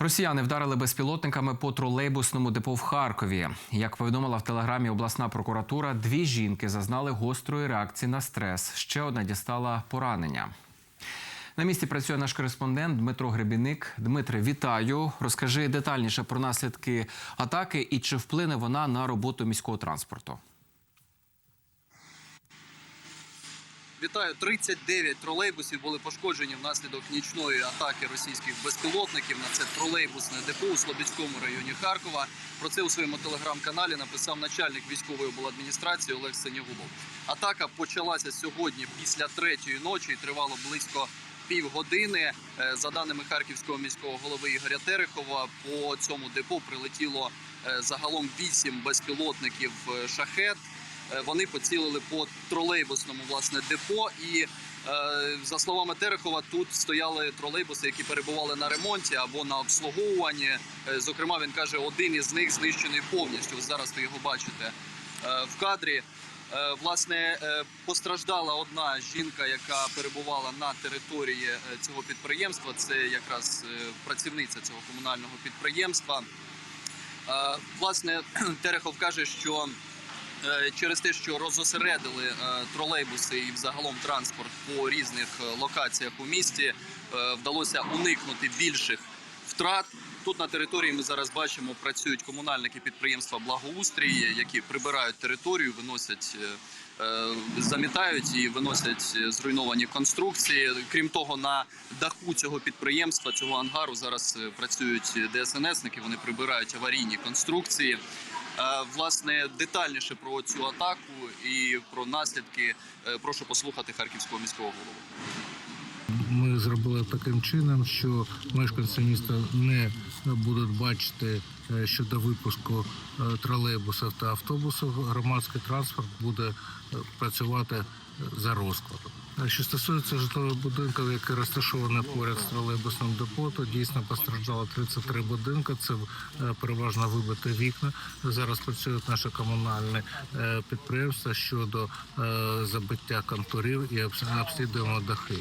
Росіяни вдарили безпілотниками по тролейбусному депо в Харкові. Як повідомила в телеграмі обласна прокуратура, дві жінки зазнали гострої реакції на стрес. Ще одна дістала поранення. На місці працює наш кореспондент Дмитро Гребіник. Дмитре, вітаю. Розкажи детальніше про наслідки атаки і чи вплине вона на роботу міського транспорту. Вітаю, 39 тролейбусів були пошкоджені внаслідок нічної атаки російських безпілотників на це тролейбусне депо у Слобідському районі Харкова. Про це у своєму телеграм-каналі написав начальник військової обладміністрації Олег Сенігубов. Атака почалася сьогодні після третьої ночі і тривало близько півгодини. Е, За даними харківського міського голови Ігоря Терехова, по цьому депо прилетіло е, загалом вісім безпілотників е, шахет. Е, Вони поцілили по тролейбусному власне депо. І е, за словами Терехова, тут стояли тролейбуси, які перебували на ремонті або на обслуговуванні. Е, Зокрема, він каже, один із них знищений повністю. Ось Зараз ви його бачите в кадрі. Власне, постраждала одна жінка, яка перебувала на території цього підприємства. Це якраз працівниця цього комунального підприємства. Власне, Терехов каже, що через те, що розосередили е, тролейбуси і взагалом транспорт по різних е, локаціях у місті, е, вдалося уникнути більших втрат. Тут на території ми зараз бачимо, працюють комунальники підприємства Благоустрій, які прибирають територію, виносять. е, е, Замітають і виносять е, зруйновані конструкції. Крім того, на даху цього підприємства, цього ангару зараз е, працюють ДСНСники. Вони прибирають аварійні конструкції. Власне, детальніше про цю атаку і про наслідки е, прошу послухати харківського міського голову. Ми зробили таким чином, що мешканці міста не будуть бачити е, щодо випуску е, тролейбусів та автобусів. Громадський транспорт буде е, працювати за розкладом. Що стосується житлових будинків, які розташовані поряд з тролейбусним депо, то дійсно постраждало 33 будинки. Це переважно вибиті вікна. Зараз працюють наші комунальні підприємства щодо забиття контурів і обс- обслідуємо дахи.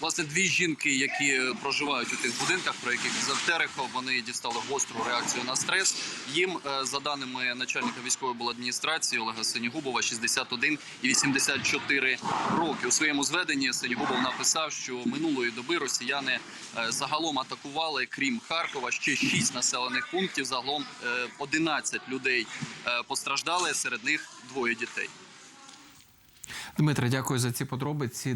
Власне, дві жінки, які е, проживають у тих будинках, про яких казав Терехов, вони дістали гостру реакцію на стрес. Їм, е, за даними начальника військової адміністрації Олега Сенігубова, 61 і 84 роки. У своєму зведенні Сенігубов написав, що минулої доби росіяни е, загалом атакували, крім Харкова, ще 6 населених пунктів. Загалом е, 11 людей постраждали, серед них двоє дітей. Дмитре, дякую за ці подробиці.